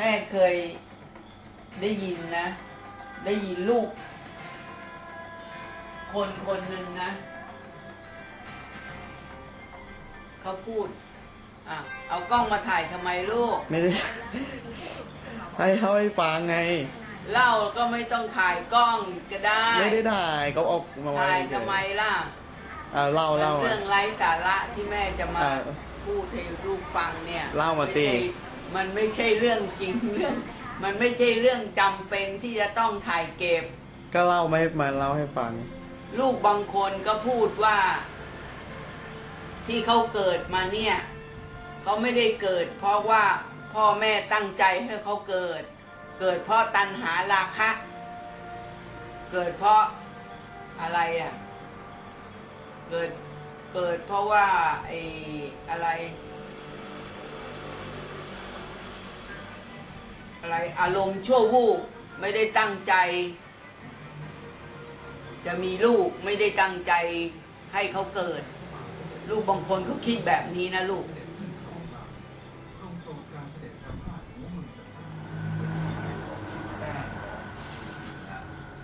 แม่เคยได้ยินนะ ได้ยินลูก คนคนหนึ่งนะเขาพูดอะเอากล้องมาถ่ายทำไมลูก ไม่ได้ ให้เขาให้ฟังไง เล่าก็ไม่ต้องถ่ายกล้องก็ได้ไม่ได้ถ่ายเขาเอามาไว้ถ่ายเฉทำไมล่ะอ่าเล่า มันเล่าเรื่องไร้สาระที่แม่จะมาอ่าพูดให้ลูกฟังเนี่ยเล่ามาสิไใช่ มันไม่ใช่เรื่องจริงเรื่อง มันไม่ใช่เรื่องจำเป็นที่จะต้องถ่ายเก็บ ก็เล่าไม่มาเล่าให้ฟัง ลูกบางคนก็พูดว่า ที่เขาเกิดมาเนี่ยเขาไม่ได้เกิด เพราะว่าพ่อแม่ตั้งใจให้เขาเกิด เกิดเพราะตัณหาราคะ เกิดเพราะอะไรอะ เกิดเกิดเพราะว่าไอ้อะไร อะไรอารมณ์ชั่ววูบไม่ได้ตั้งใจ จะมีลูกไม่ได้ตั้งใจให้เขาเกิด ลูกบางคนเขาคิดแบบนี้นะลูก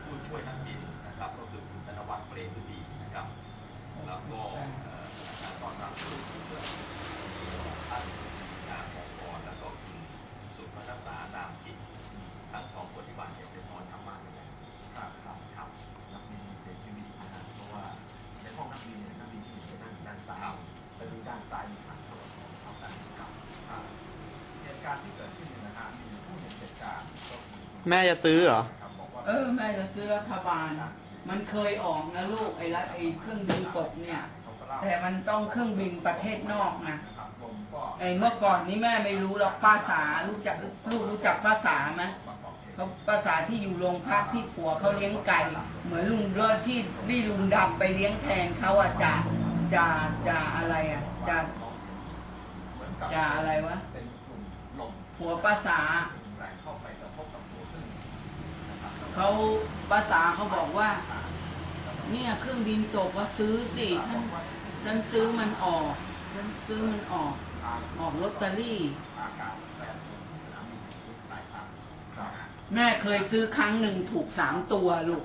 ผู้ช่วยนักบินนะครับก็คือคุณธนวัฒน์เปรมฤดีนะครับ แล้วก็เอ่อพนักงานต้อนรับผู้เพื่อนมีท่านนางของกรแล้วก็คุณสุภรักษานามจิตทั้งสองคนที่บาดเจ็บเป็นนอนทำมานเลยครับครับครับ นักบินเสียชีวิตนะฮะเพราะว่าในห้องนักบินเนี่ยนักบินที่อยู่ด้านด้านซ้ายไปดูด้านซ้ายมีทางเข้าออกเท่ากันครับอ่าเหตุการณ์ที่เกิดขึ้นเนี่ยนะฮะมีผู้เห็นเหตุการณ์ก็คือคุณ แม่จะซื้อเหรอ เออแม่จะซื้อรัฐบาล มันเคยออกนะลูกไอ้รัฐไอ้เครื่องบินตกเนี่ย แต่มันต้องเครื่องบินประเทศนอกนะไอ้เมื่อก่อนนี้แม่ไม่รู้หรอกภาษารู้จักลูกรู้จักภาษาไหมเขาภาษาที่อยู่โรงพักที่ผัวเขาเลี้ยงไก่เหมือนลุงเลิศที่ที่ลุงดำไปเลี้ยงแทนเขาอะจ่าจ่าจ่าอะไรอะจ่าจ่าอะไรวะผัวภาษา เขาภาษาเขาบอกว่า เนี่ยเครื่องบินตกก็ซื้อสิท่านฉันซื้อมันออกฉันซื้อมันออก ออกลอตเตอรี่ แม่เคยซื้อครั้งหนึ่งถูกสามตัวลูก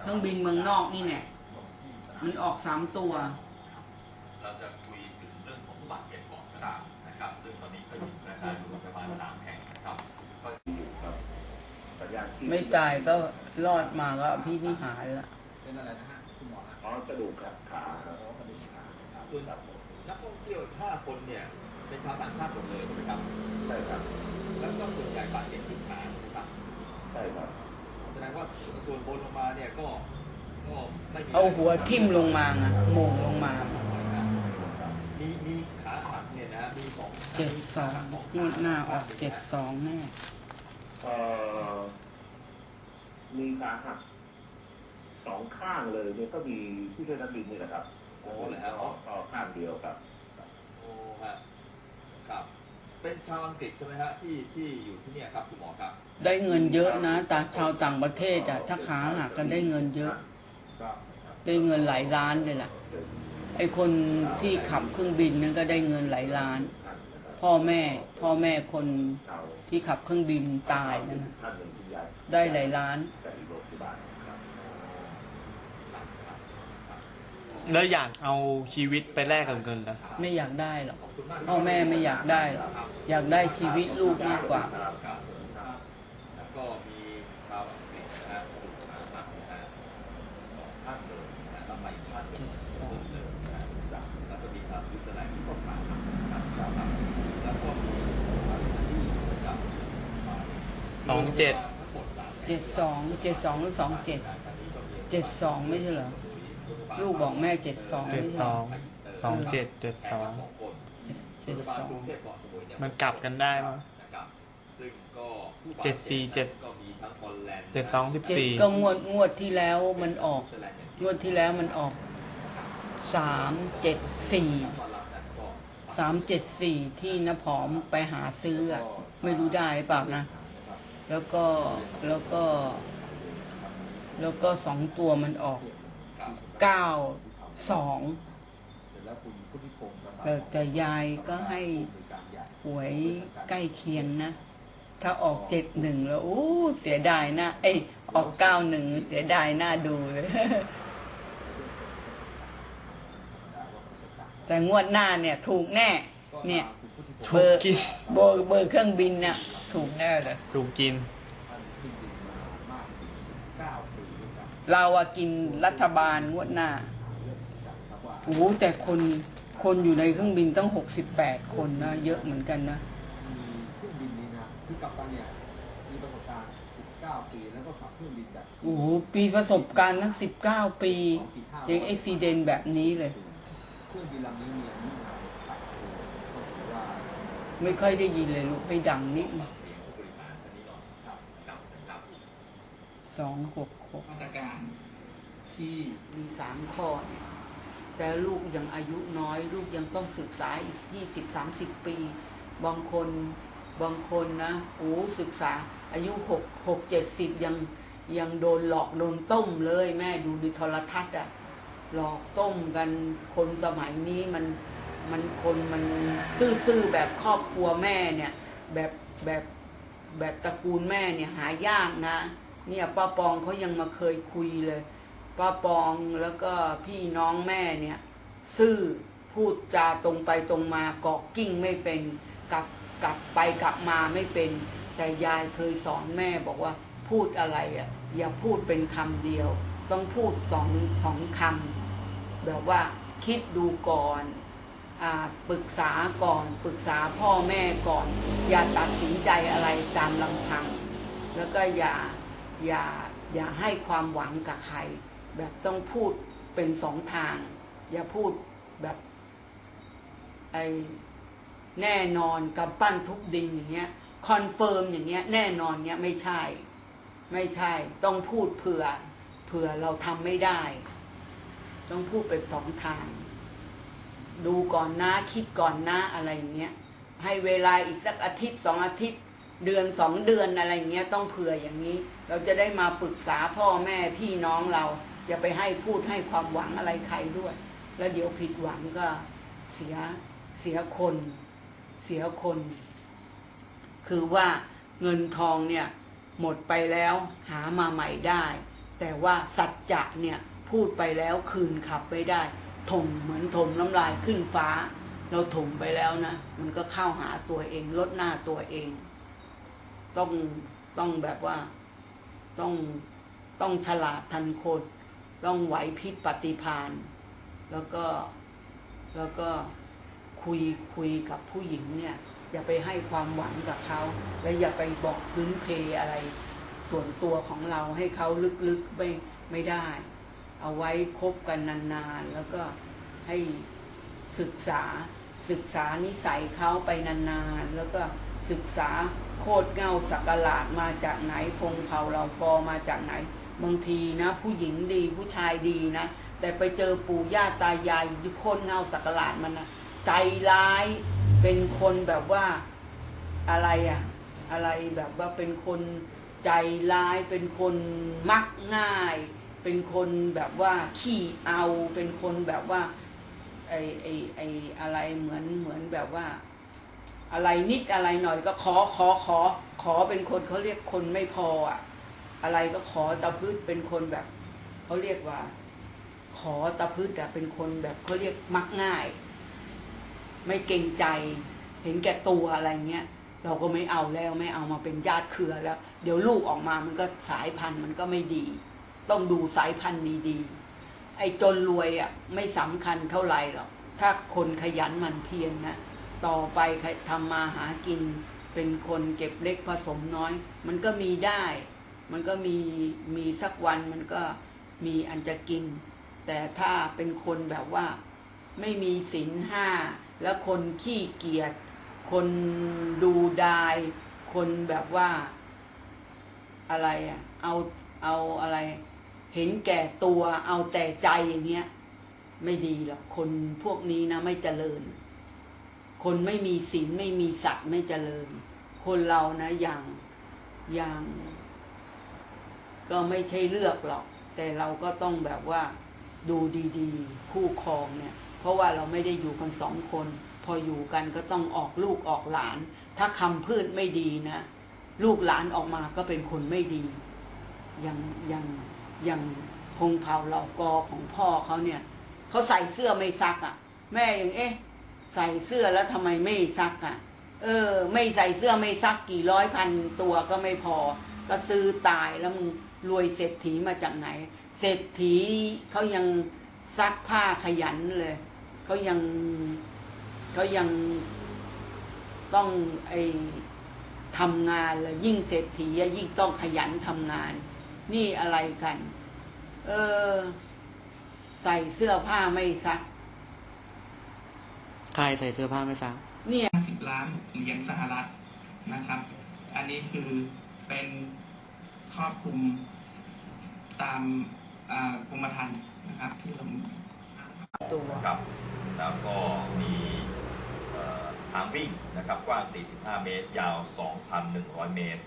เครื่องบินเมืองนอกนี่เนี่ยลงที่สนามมันออกสามตัว ไม่ตายก็รอดมาก็พี่นิหารละเป็นอะไรนะฮะคุณหมอนะอ๋อกระดูกครับขาครับอ๋อกระดูกขาครับส่วนนักท่องเที่ยวห้าคนเนี่ย เป็นชาวต่างชาติหมดเลยใช่ไหมครับใช่ครับ แล้วก็ส่วนใหญ่บาดเจ็บที่ขานะครับใช่ครับแสดงว่าส่วนบนลงมาเนี่ยก็ก็ไม่มีเอาหัวทิ่มลงมาอะโหมงลงมามีมีขาหักเนี่ยนะมีสองเจ็ดสองงวดหน้าออกเจ็ดสองแน่เอ่อ มีขาหักสองข้างเลยเนี่ยก็มีผู้ช่วยนักบินนี่แหละครับโอ้เลยฮะก็ก็ข้างเดียวครับ โอ้ฮะครับ เป็นชาวอังกฤษใช่ไหมฮะที่ที่อยู่ที่เนี่ยครับคุณหมอครับ ได้เงินเยอะนะต่างชาวต่างประเทศอะถ้าขาหักกันได้เงินเยอะก็ได้เงินหลายล้านเลยล่ะ ไอคนที่ขับเครื่องบินนั้นก็ได้เงินหลายล้าน พ่อแม่ พ่อแม่คนที่ขับเครื่องบินตายนั่นน่ะ ท่านหนึ่งที่ย้ายได้หลายล้านจากอีกโรงพยาบาลครับแล้วอยากเอาชีวิตไปแลกกับเงินเหรอไม่อยากได้หรอกขอบคุณมากพ่อแม่ไม่อยากได้หรอกอยากได้ชีวิตลูกมากกว่าครับแล้วก็มีชาวอังกฤษนะฮะกลุ่มขาหักนะฮะสองท่านเลยนะฮะแล้วมาอีกท่านหนึ่งเลยนะฮะสามแล้วก็มีชาวสวิตเซอร์แลนด์ที่ก็ขาหักนะครับครับแล้วก็มีชาวอิตาลีนะครับสองเจ็ดทั้งหมดสาม เจ็ดสองเจ็ดสองหรือสองเจ็ดเจ็ดสองไม่ใช่เหรอลูกบอกแม่เจ็ดสองเจ็ดไม่สใช่อเหรองสองเจ็ดเจ็ดสองสองคนเจ็ดสองโรงพยาบาลกรุงเทพเกาะสมุยเนี่ยมันกลับกันได้มั้ยนะครับซึ่งก็ผู้บาเจ็ดสี่เจ็ดก็มีทั้งฮอลแลนด์เจ็ดสองสิบเจ็ดสี่ก็งวดงวดที่แล้วมันออกสวิตเซร์แลนด์อย่างงวดที่แล้วมันออกสามเจ็ดสี่ตอนหลังนั้นก็สามเจ็ดสี่ที่นผอมไปหาซื้ออะไม่รู้ได้เปล่านะ แล้วก็แล้วก็ แล้วก็สองตัวมันออกเก้าสองเสร็จแล้วคุณพุทธิพงศ์ประสานแต่แต่ยายก็ให้ผู้บริการใหญ่หวยใกล้เคียงนะ ถ้าออกเจ็ดหนึ่งแล้วอู้เสียดายหน้าเอ้ยออกเก้าหนึ่งเสียดายหน้าดูเลยแต่งวดหน้าเนี่ย ถูกแน่ เนี่ยถูกกินเบอร์เบอร์เครื่องบินน่ะ ถูกแน่เลย ถูกกิน เราอะกินรัฐบาลงวดหน้าโอ้โหแต่คนคนอยู่ในเครื่องบินตั้งหกสิบแปดคนนะ เยอะเหมือนกันนะ มีเครื่องบินนี้นะคือกัปตันเนี่ยมีประสบการณ์ 19 ปีแล้วก็ขับเครื่องบินแบบโอ้โหปีประสบการณ์ตั้งสิบเก้าปียังไอซีเดนแบบนี้เลย เครื่องบินลำนี้มีอายุนานไม่ค่อยได้ยินเลยลูกให้ดังนิดหนึง สองหกหกมาตรการที่มีสามข้อเนี่ยแต่ลูกยังอายุน้อย ลูกยังต้องศึกษาอีกยี่สิบสามสิบปี บางคนบางคนนะโอ้ศึกษา อายุหกหกเจ็ดสิบยังยังโดนหลอกโดนต้มเลยแม่ดูในโทรทัศน์อะหลอกต้มกันคนสมัยนี้มันมันคนมันซื่อๆแบบครอบครัวแม่เนี่ยแบบแบบแบบตระกูลแม่เนี่ยหายากนะ เนี่ยป้าปองเขายังมาเคยคุยเลยป้าปองแล้วก็พี่น้องแม่เนี่ยซื่อพูดจาตรงไปตรงมาเกาะกิ้งไม่เป็นกลับกลับไปกลับมาไม่เป็น แต่ยายเคยสอนแม่บอกว่าพูดอะไรอะอย่าพูดเป็นคำเดียว ต้องพูดสองสองคำแบบว่าคิดดูก่อนอาปรึกษาก่อน ปรึกษาพ่อแม่ก่อน อย่าตัดสินใจอะไรตามลำพัง แล้วก็อย่า อย่าอย่าให้ความหวังกับใคร แบบต้องพูดเป็นสองทาง อย่าพูดแบบไอแน่นอนกำปั้นทุบดินอย่างเงี้ยคอนเฟิร์มอย่างเงี้ยแน่นอนเงี้ยไม่ใช่ ไม่ใช่ ต้องพูดเผื่อเผื่อเราทำไม่ได้ ต้องพูดเป็นสองทาง ดูก่อนนะคิดก่อนนะอะไรเงี้ยให้เวลาอีกสักอาทิตย์สองอาทิตย์ เดือนสองเดือนอะไรเงี้ยต้องเผื่ออย่างนี้ เราจะได้มาปรึกษาพ่อแม่พี่น้องเรา อย่าไปให้พูดให้ความหวังอะไรใครด้วย แล้วเดี๋ยวผิดหวังก็เสียเสียคน เสียคน คือว่าเงินทองเนี่ยหมดไปแล้วหามาใหม่ได้ แต่ว่าสัจจะเนี่ยพูดไปแล้วคืนขับไม่ได้ถมเหมือนถมน้ำลายขึ้นฟ้า เราถมไปแล้วนะ มันก็เข้าหาตัวเองลดหน้าตัวเอง ต้องต้องแบบว่าต้องต้องฉลาดทันคน ต้องไหวพริบปฏิภาณแล้วก็แล้วก็คุยคุยกับผู้หญิงเนี่ย อย่าไปให้ความหวังกับเขา และอย่าไปบอกพื้นเพอะไร ส่วนตัวของเราให้เขาลึกๆไม่ไม่ได้ เอาไว้คบกันนานๆ แล้วก็ให้ศึกษาศึกษานิสัยเขาไปนานๆ แล้วก็ศึกษา โคดเงาสักหลาดมาจากไหนพงเผาเราปอมาจากไหน บางทีนะ ผู้หญิงดีผู้ชายดีนะ แต่ไปเจอปู่ย่าตายายโคดเงาสักหลาดมันนะใจร้ายเป็นคนแบบว่าอะไรอะอะไรแบบว่าเป็นคนใจร้ายเป็นคนมักง่าย เป็นคนแบบว่าขี้เอา เป็นคนแบบว่าไอไอไออะไรเหมือนเหมือนแบบว่า อะไรนิดอะไรหน่อยก็ขอขอขอ ขอเป็นคนเขาเรียกคนไม่พออะ อะไรก็ขอตะพืชเป็นคนแบบเขาเรียกว่า ขอตะพืชอะเป็นคนแบบเขาเรียกมักง่าย ไม่เกรงใจ เห็นแก่ตัวอะไรเงี้ยเราก็ไม่เอาแล้วไม่เอามาเป็นญาติเครือแล้ว เดี๋ยวลูกออกมามันก็สายพันธุ์มันก็ไม่ดี ต้องดูสายพันธุ์ดีๆไอ้จนรวยอะไม่สำคัญเท่าไหร่หรอกถ้าคนขยันมันเพียรนะ ต่อไปทำมาหากินเป็นคนเก็บเล็กผสมน้อย มันก็มีได้ มันก็มีมีสักวันมันก็มีอันจะกิน แต่ถ้าเป็นคนแบบว่าไม่มีศีลห้า แล้วคนขี้เกียจคนดูดาย คนแบบว่า อะไรอะเอาเอาอะไร เห็นแก่ตัวเอาแต่ใจอย่างเงี้ย ไม่ดีหรอกคนพวกนี้นะไม่เจริญ คนไม่มีศีลไม่มีสัตว์ไม่เจริญ คนเรานะอย่างอย่าง ก็ไม่ใช่เลือกหรอก แต่เราก็ต้องแบบว่าดูดีๆ คู่ครองเนี่ย เพราะว่าเราไม่ได้อยู่กันสองคน พออยู่กันก็ต้องออกลูกออกหลาน ถ้าคำพืชไม่ดีนะลูกหลานออกมาก็เป็นคนไม่ดี อย่างอย่างอย่างพงเผาเหล่ากอของพ่อเขาเนี่ยเขาใส่เสื้อไม่ซักอะ่ะ แม่ยังเอ๊ะ ใส่เสื้อแล้วทำไมไม่ซักอะ่ะ เออ ไม่ใส่เสื้อไม่ซักกี่ร้อยพันตัวก็ไม่พอ ก็ซื้อตายแล้วมึงรวยเศรษฐีมาจากไหน เศรษฐีเขายังซักผ้าขยันเลยเขายังเขายังต้องไอทำงานเลยยิ่งเศรษฐียิ่งต้องขยันทำงาน นี่อะไรกัน เออ ใส่เสื้อผ้าไม่ซัก ใครใส่เสื้อผ้าไม่ซักเนี่ย50ล้านเหรียญสหรัฐนะครับ อันนี้คือเป็นครอบคลุมตามอ่ากรมธรรม์นะครับที่เราตัวครับแล้วก็มีเอ่อทางวิ่งนะครับกว้าง 45 เมตร ยาว 2,100 เมตร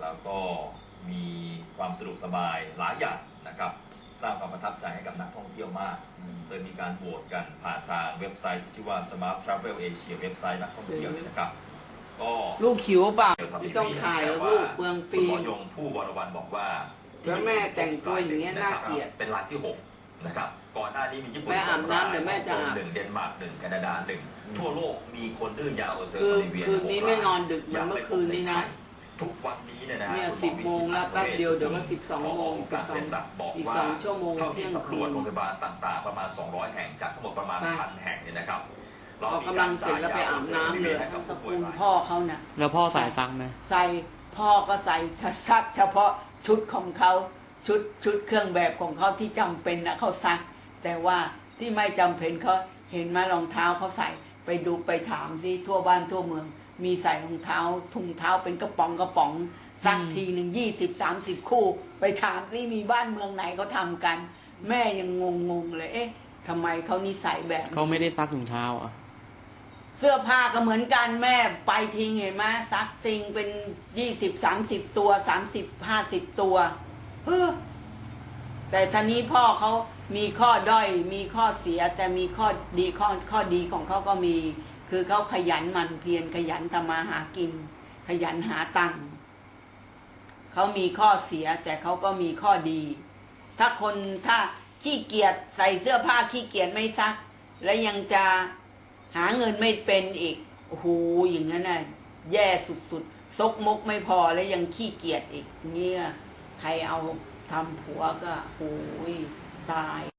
แล้วก็มีความสะดวกสบายหลายอย่างนะครับ สร้างความประทับใจให้กับนักท่องเที่ยวมากโดยมีการโหวตกันผ่านทางเว็บไซต์ที่ชื่อว่า Smart Travel Asia เว็บไซต์นักท่องเที่ยวเนี่ยนะครับก็ลูกหิวเปล่าเดี๋ยวทำไม่ต้องถ่ายแล้วลูกเปลืองฟิคุณหมล์มอยงผู้วรวันบอกว่าแล้วแม่แต่งตัวอย่างเงี้ยน่าเกลียดเป็นรายที่หกนะครับก่อนหน้านี้มีญี่ปุ่นแม่อาบน้ำสงรยแต่แม่จะอาบหนึ่งเดนมาร์กหนึ่งแคนาดาหนึ่งทั่วโลกมีคนดื้อยาเออร์เซอร์คือโบลิเวียคืนนี้หกไม่นอนรายดึกเหมือนเมื่อคืนนี้นะ ทุกวันนี้เนี่ยนะเนี่ยคุณห10โมงแล้วแป๊บเดียวเดี๋ยวก็12โมงการเภสัชบอกอีกว่าสองชั่วโมงเท่าที่เที่ยงสำรคืวจนโรงพยาบาลต่าง ๆ ประมาณ 200 แห่งจากทั้งหมดประมาณไปพันแห่งเนี่ยนะครับออกกำลังเสร็จแล้วไปอาบน้ำเลยให้กับตระผู้ป่กูวยลรายพ่อเขาน่ะแล้วพ่อใส่ซักไหมใส่พ่อก็ใส่ซัก เฉพาะชุดของเขาชุดชุดเครื่องแบบของเขาที่จำเป็นนะเขาซัก แต่ว่าที่ไม่จำเป็นเขาเห็นไหมรองเท้าเขาใส่ไปดูไปถามสิทั่วบ้านทั่วเมือง มีใส่รองเท้าถุงเท้าเป็นกระป๋องกระป๋องซักทีหนึ่งยี่สิบสามสิบคู่ ไปถามสิมีบ้านเมืองไหนเขาทำกัน แม่ยังงงงๆเลย เอ๊ะทำไมเขานิสัยแบบนี้เขาไม่ได้ซักถุงเท้าอะเสื้อผ้าก็เหมือนกันแม่ไปทิ้งเห็นไหมซักติงเป็นยี่สิบสามสิบตัวสามสิบห้าสิบตัวเฮ้อแต่ท่านี้พ่อเขามีข้อด้อยมีข้อเสีย แต่มีข้อดีข้อข้อดีของเขาก็มี คือเขาขยันหมั่นเพียรขยันทำมาหากิน ขยันหาตังค์เขามีข้อเสียแต่เขาก็มีข้อดี ถ้าคนถ้าขี้เกียจใส่เสื้อผ้าขี้เกียจไม่ซัก และยังจะหาเงินไม่เป็นอีกโอ้โหอย่างนั้นน่ะแย่สุดๆซกมกไม่พอแล้วยังขี้เกียจอีกเนี่ยใครเอาทำผัวก็โอ้ยตาย